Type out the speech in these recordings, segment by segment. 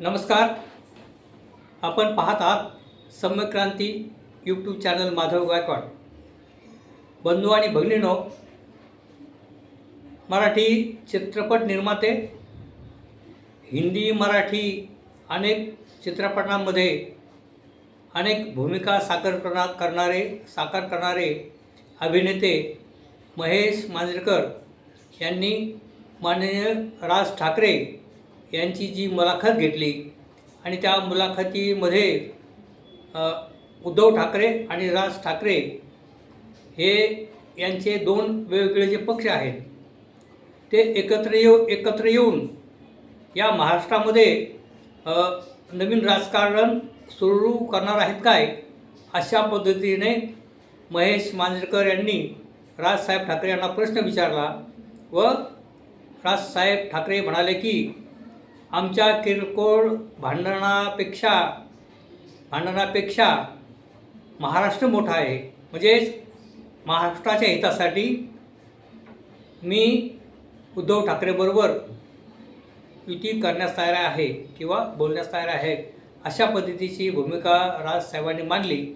नमस्कार. आपण पाहत आहात सम्यक्रांती यूट्यूब चॅनल माधव गायकवाड. बंधू आणि भगिनीनो मराठी चित्रपट निर्माते हिंदी मराठी अनेक चित्रपटांमध्ये अनेक भूमिका साकार करणार करणारे साकार करणारे अभिनेते महेश मांजरेकर यांनी माननीय राज ठाकरे यांची जी मुलाखत घेतली आणि त्या मुलाखतीमध्ये उद्धव ठाकरे आणि राज ठाकरे हे यांचे दोन वेगवेगळे जे पक्ष आहेत ते एकत्र येऊ एकत्र येऊन या महाराष्ट्रामध्ये नवीन राजकारण सुरू करणार आहेत काय अशा पद्धतीने महेश मांजरेकर यांनी राजसाहेब ठाकरे यांना प्रश्न विचारला व राजसाहेब ठाकरे म्हणाले की आमच्या किरकोळ भांडणापेक्षा भांडणापेक्षा महाराष्ट्र मोठा आहे. म्हणजेच महाराष्ट्राच्या हितासाठी मी उद्धव ठाकरेबरोबर युती करण्यास तयार आहे किंवा बोलण्यास तयार आहे अशा पद्धतीची भूमिका राजसाहेबांनी मांडली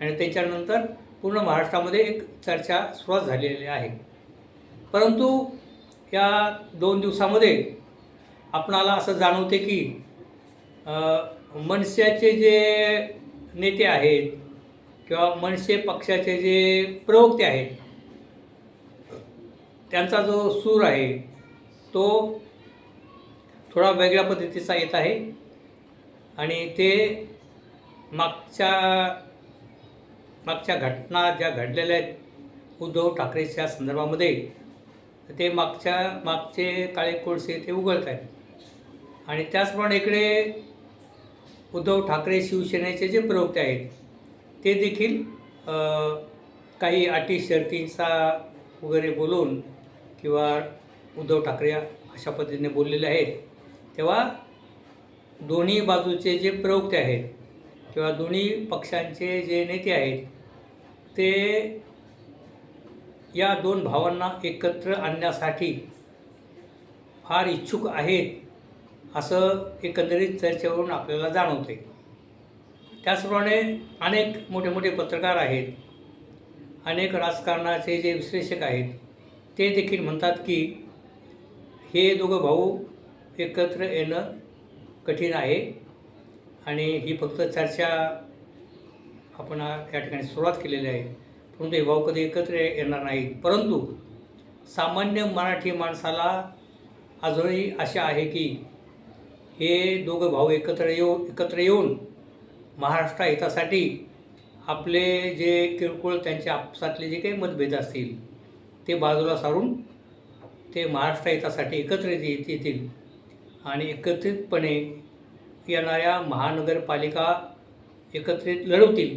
आणि त्याच्यानंतर पूर्ण महाराष्ट्रामध्ये एक चर्चा सुरुवात झालेली आहे. परंतु या दोन दिवसामध्ये आपणाला असं जाणवते की मनसेचे जे नेते आहेत किंवा मनसे पक्षाचे जे प्रवक्ते आहेत त्यांचा जो सूर आहे तो थोडा वेगळ्या पद्धतीचा येत आहे. आणि ते मागच्या मागच्या घटना ज्या घडलेल्या आहेत उद्धव ठाकरेच्या संदर्भामध्ये ते मागच्या मागचे काळे कोळसे ते उघडत आहेत आणि त्याचप्रमाणे इकडे उद्धव ठाकरे शिवसेनेचे जे प्रवक्ते आहेत ते देखील काही अटी शर्तींचा वगैरे बोलून किंवा उद्धव ठाकरे अशा पद्धतीने बोललेले आहेत. तेव्हा दोन्ही बाजूचे जे प्रवक्ते आहेत किंवा दोन्ही पक्षांचे जे नेते आहेत ते या दोन भावांना एकत्र आणण्यासाठी फार इच्छुक आहेत. असं एकंदरीत चर्चेवरून आपल्याला जाणवते त्याचप्रमाणे अनेक मोठे मोठे पत्रकार आहेत. अनेक राजकारणाचे जे विश्लेषक आहेत ते देखील म्हणतात की हे दोघं भाऊ एकत्र येणं कठीण आहे आणि ही फक्त चर्चा आपण या ठिकाणी सुरुवात केलेली आहे. परंतु हे भाऊ कधी एकत्र येणार नाहीत. परंतु सामान्य मराठी माणसाला अजूनही आशा आहे की हे दोघं भाऊ एकत्र येऊ एकत्र येऊन महाराष्ट्र हितासाठी आपले जे किरकोळ त्यांच्या आपसातले जे काही मतभेद असतील ते बाजूला सारून ते महाराष्ट्र हितासाठी एकत्र येत- येतील आणि एकत्रितपणे येणाऱ्या महानगरपालिका एकत्रित लढवतील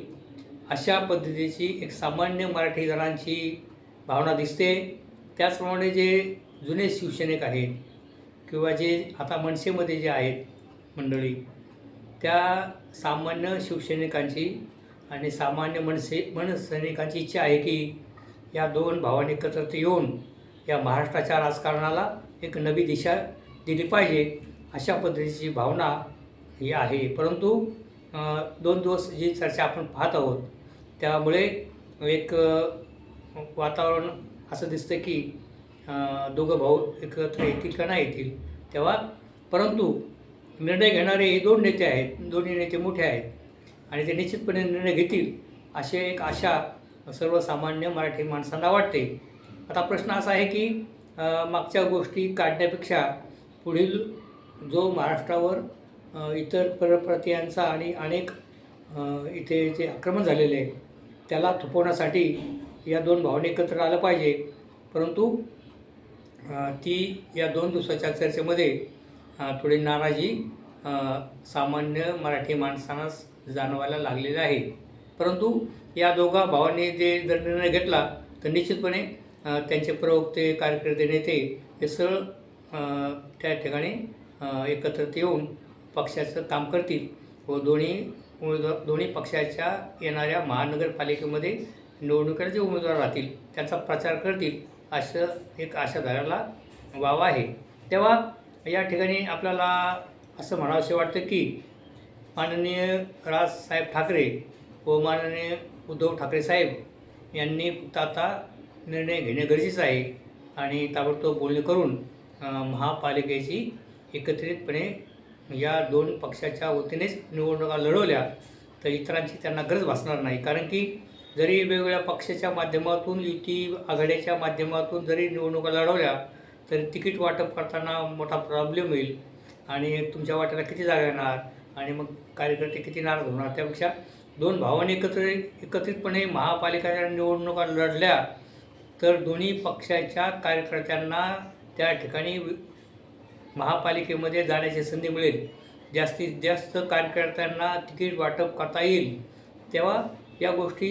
अशा पद्धतीची एक सामान्य मराठी जणांची भावना दिसते. त्याचप्रमाणे जे जुने शिवसैनिक आहेत किंवा जे आता मनसेमध्ये जे आहेत मंडळी त्या सामान्य शिवसैनिकांची आणि सामान्य मनसे मनसैनिकांची इच्छा आहे की या दोन भावांनी एकत्रित येऊन या महाराष्ट्राच्या राजकारणाला एक नवी दिशा दिली पाहिजे अशा पद्धतीची भावना ही आहे. परंतु दोन दिवस जी चर्चा आपण पाहत आहोत त्यामुळे एक वातावरण असं दिसतं की दोघं भाऊ एकत्र येतील का नाही येतील तेव्हा परंतु निर्णय घेणारे हे दोन नेते आहेत दोन्ही नेते मोठे आहेत आणि ते निश्चितपणे निर्णय घेतील असे एक आशा सर्वसामान्य मराठी माणसांना वाटते. आता प्रश्न असा आहे की मागच्या गोष्टी काढण्यापेक्षा पुढील जो महाराष्ट्रावर इतर परप्रतियांचा आणि अनेक इथे जे आक्रमण झालेले आहे त्याला थोपवण्यासाठी या दोन भावने एकत्र आलं पाहिजे. परंतु ती या दोन दिवसाच्या चर्चेमध्ये थोडी नाराजी सामान्य मराठी माणसांना जाणवायला लागलेली आहे. परंतु या दोघा भावांनी जे जर निर्णय घेतला तर निश्चितपणे त्यांचे प्रवक्ते कार्यकर्ते नेते हे सरळ त्या ठिकाणी एकत्रित येऊन पक्षाचं काम करतील व दोन्ही उमेदवार दोन्ही पक्षाच्या येणाऱ्या महानगरपालिकेमध्ये निवडणुकीला जे उमेदवार राहतील त्याचा प्रचार करतील. असं एक आशा धरायला वाव आहे. तेव्हा या ठिकाणी आपल्याला असं म्हणावंसे वाटतं की माननीय राजसाहेब ठाकरे व माननीय उद्धव ठाकरे साहेब यांनी फक्त आता निर्णय घेणे गरजेचं आहे आणि ताबडतोब बोलणे करून महापालिकेची एकत्रितपणे या दोन पक्षाच्या वतीनेच निवडणुका लढवल्या तर इतरांची त्यांना गरज भासणार नाही. कारण की जरी वेगवेगळ्या पक्षाच्या माध्यमातून युती आघाडीच्या माध्यमातून जरी निवडणुका लढवल्या तरी तिकीट वाटप करताना मोठा प्रॉब्लेम होईल आणि तुमच्या वाट्याला किती जागा येणार? आणि मग कार्यकर्ते किती नाराज होणार? त्यापेक्षा दोन भावांनी एकत्र एकत्रितपणे महापालिकाच्या निवडणुका लढल्या तर दोन्ही पक्षाच्या कार्यकर्त्यांना त्या ठिकाणी महापालिकेमध्ये जाण्याची संधी मिळेल. जास्तीत जास्त कार्यकर्त्यांना तिकीट वाटप करता येईल. तेव्हा या गोष्टी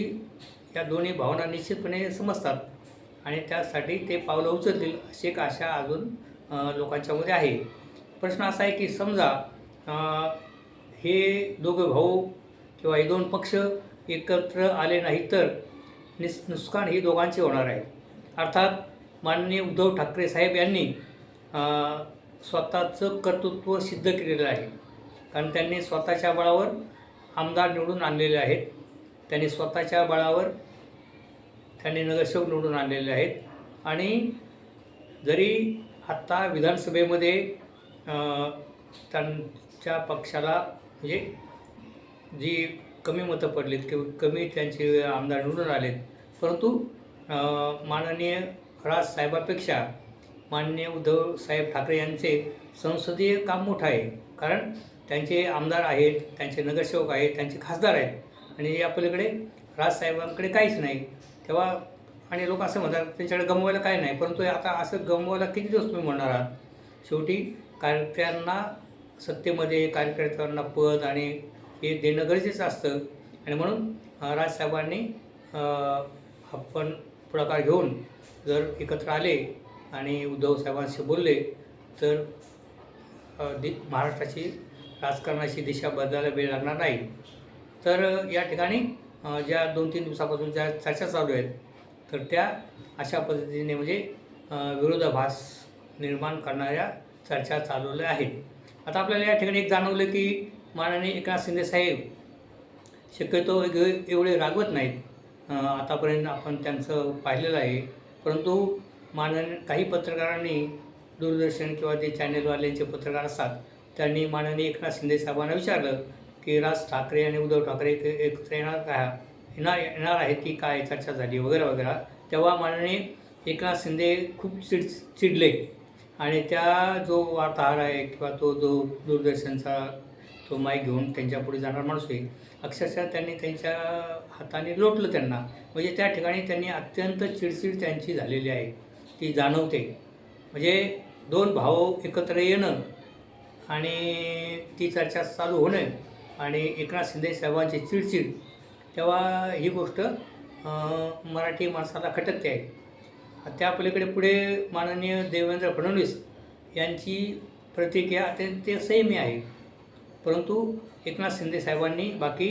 या दोन्ही भावना निश्चितपणे समजतात आणि त्यासाठी ते पावलं उचलतील अशी एक आशा अजून लोकांच्यामध्ये आहे. प्रश्न असा आहे की समजा हे दोघं भाऊ किंवा हे दोन पक्ष एकत्र आले नाही तर निस नुकसान ही दोघांचे होणार आहे. अर्थात माननीय उद्धव ठाकरे साहेब यांनी स्वतःचं कर्तृत्व सिद्ध केलेलं आहे. कारण त्यांनी स्वतःच्या बळावर आमदार निवडून आणलेले आहेत. त्यांनी स्वतःच्या बळावर त्यांनी नगरसेवक निवडून आणलेले आहेत. आणि जरी आत्ता विधानसभेमध्ये त्यांच्या पक्षाला म्हणजे जी कमी मतं पडलीत किंवा कमी त्यांचे आमदार निवडून आलेत परंतु माननीय राजसाहेबापेक्षा माननीय उद्धव साहेब ठाकरे यांचे संसदीय काम मोठं आहे. कारण त्यांचे आमदार आहेत त्यांचे नगरसेवक आहेत त्यांचे खासदार आहेत. आणि या पलीकडे राजसाहेबांकडे काहीच नाही. तेव्हा आणि लोक असं म्हणतात त्यांच्याकडे गमवायला काय नाही. परंतु आता असं गमवायला किती दिवस तुम्ही म्हणणार आहात? शेवटी कार्यकर्त्यांना सत्तेमध्ये कार्यकर्त्यांना पद आणि हे देणं गरजेचं असतं. आणि म्हणून राजसाहेबांनी आपण पुढाकार घेऊन जर एकत्र आले आणि उद्धव साहेबांशी बोलले तर दि महाराष्ट्राची राजकारणाची दिशा बदलायला वेळ लागणार नाही. तर या ठिकाणी ज्या दोन तीन दिवसापासून ज्या चर्चा चालू आहेत तर त्या अशा पद्धतीने म्हणजे विरोधाभास निर्माण करणाऱ्या चर्चा चालवल्या आहेत. आता आपल्याला या ठिकाणी एक जाणवलं की माननीय एकनाथ शिंदे साहेब शक्यतो एवढे रागवत नाहीत. आतापर्यंत आपण त्यांचं पाहिलेलं आहे. परंतु माननीय काही पत्रकारांनी दूरदर्शन किंवा जे चॅनेलवाल्यांचे पत्रकार असतात त्यांनी माननीय एकनाथ शिंदे साहेबांना विचारलं की राज ठाकरे आणि उद्धव ठाकरे एक एकत्र येणार का येणार येणार आहेत की काय चर्चा झाली वगैरे वगैरे. तेव्हा माननीय एकनाथ शिंदे खूप चिड चिडले. आणि त्या जो वार्ताहर आहे किंवा तो जो दूरदर्शनचा तो माईक घेऊन त्यांच्या पुढे जाणार माणूस आहे अक्षरशः त्यांनी त्यांच्या हाताने लोटलं त्यांना. म्हणजे त्या ठिकाणी त्यांनी अत्यंत चिडचिड त्यांची झालेली आहे. ती जाणवते. म्हणजे दोन भाऊ एकत्र येणं आणि ती चर्चा चालू होणं आणि एकनाथ शिंदे साहेबांची चिडचिड तेव्हा ही गोष्ट मराठी माणसाला खटकते आहे. त्या पलीकडे पुढे माननीय देवेंद्र फडणवीस यांची प्रतिक्रिया अत्यंत संयमी आहे. परंतु एकनाथ शिंदे साहेबांनी बाकी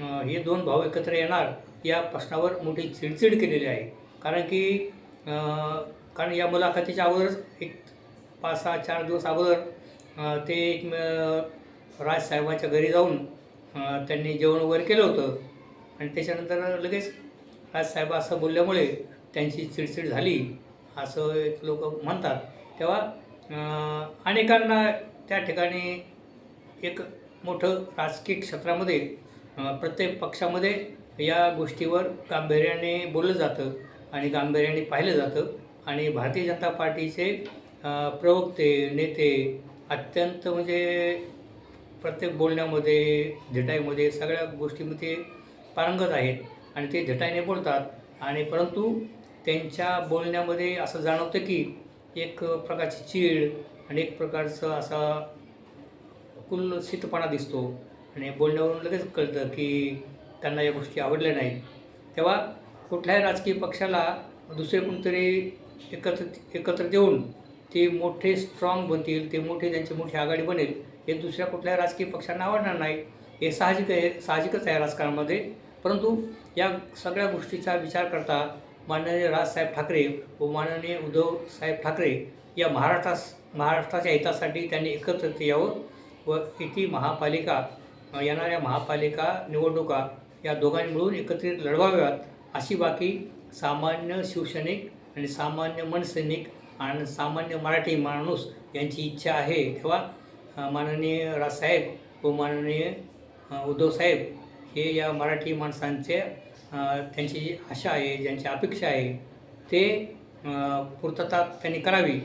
हे दोन भाऊ एकत्र येणार या प्रश्नावर मोठी चिडचिड केलेली आहे. कारण की कारण या मुलाखतीच्या अगोदरच एक पाच सहा चार दिवस अगोदर ते एक राजसाहेबाच्या घरी जाऊन त्यांनी जेवण वगैरे केलं होतं. आणि त्याच्यानंतर लगेच राजसाहेब असं बोलल्यामुळे त्यांची चिडचिड झाली. असं एक लोक म्हणतात. तेव्हा अनेकांना त्या ठिकाणी एक मोठं राजकीय क्षेत्रामध्ये प्रत्येक पक्षामध्ये या गोष्टीवर गांभीर्याने बोललं जातं आणि गांभीर्याने पाहिलं जातं. आणि भारतीय जनता पार्टीचे प्रवक्ते नेते अत्यंत म्हणजे प्रत्येक बोलण्यामध्ये झटाईमध्ये सगळ्या गोष्टीमध्ये पारंगत आहेत. आणि ते झटाईने बोलतात. आणि परंतु त्यांच्या बोलण्यामध्ये असं जाणवतं की एक प्रकारची चीड आणि एक प्रकारचं असा कुलसितपणा दिसतो. आणि बोलण्यावरून लगेच कळतं की त्यांना या गोष्टी आवडल्या नाहीत. तेव्हा कुठल्याही राजकीय पक्षाला दुसरे कोणतरी एकत्र एकत्र देऊन ते मोठे स्ट्रॉंग बनतील ते मोठे त्यांची मोठी आघाडी बनेल हे दुसऱ्या कुठल्या राजकीय पक्षांना आवडणार नाही. हे साहजिक आहे साहजिकच आहे राजकारणामध्ये. परंतु या सगळ्या गोष्टीचा विचार करता माननीय राजसाहेब ठाकरे व माननीय उद्धव साहेब ठाकरे या महाराष्ट्रास महाराष्ट्राच्या हितासाठी त्यांनी एकत्रित यावं व इथे महापालिका येणाऱ्या महापालिका निवडणुका या दोघांनी मिळून एकत्रित लढवाव्यात अशी बाकी सामान्य शिवसैनिक आणि सामान्य मनसैनिक आणि सामान्य मराठी माणूस यांची इच्छा आहे तेव्हा माननीय राजसाहेब व माननीय उद्धवसाहेब हे या मराठी माणसांचे त्यांची जी आशा आहे ज्यांची अपेक्षा आहे ते पूर्तता त्यांनी करावी.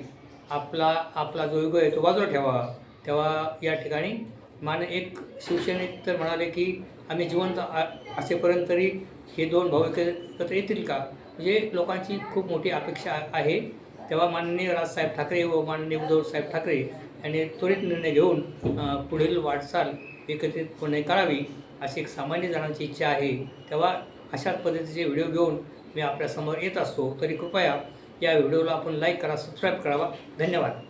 आपला आपला जो युग आहे तो बाजूला ठेवा. तेव्हा या ठिकाणी मान एक शिवसैनिक तर म्हणाले की आम्ही जिवंत आ- असेपर्यंत तरी हे दोन भाऊ एकत्र येतील का? म्हणजे लोकांची खूप मोठी अपेक्षा आहे. तेव्हा माननीय राजसाहेब ठाकरे व माननीय उद्धवसाहेब ठाकरे आणि त्वरित निर्णय घेऊन पुढील वाटचाल एकत्रितपणे करावी अशी एक सामान्य जणांची इच्छा आहे. तेव्हा अशाच पद्धतीचे व्हिडिओ घेऊन मी आपल्यासमोर येत असतो. तरी कृपया या व्हिडिओला आपण लाईक करा सबस्क्राईब करावा. धन्यवाद.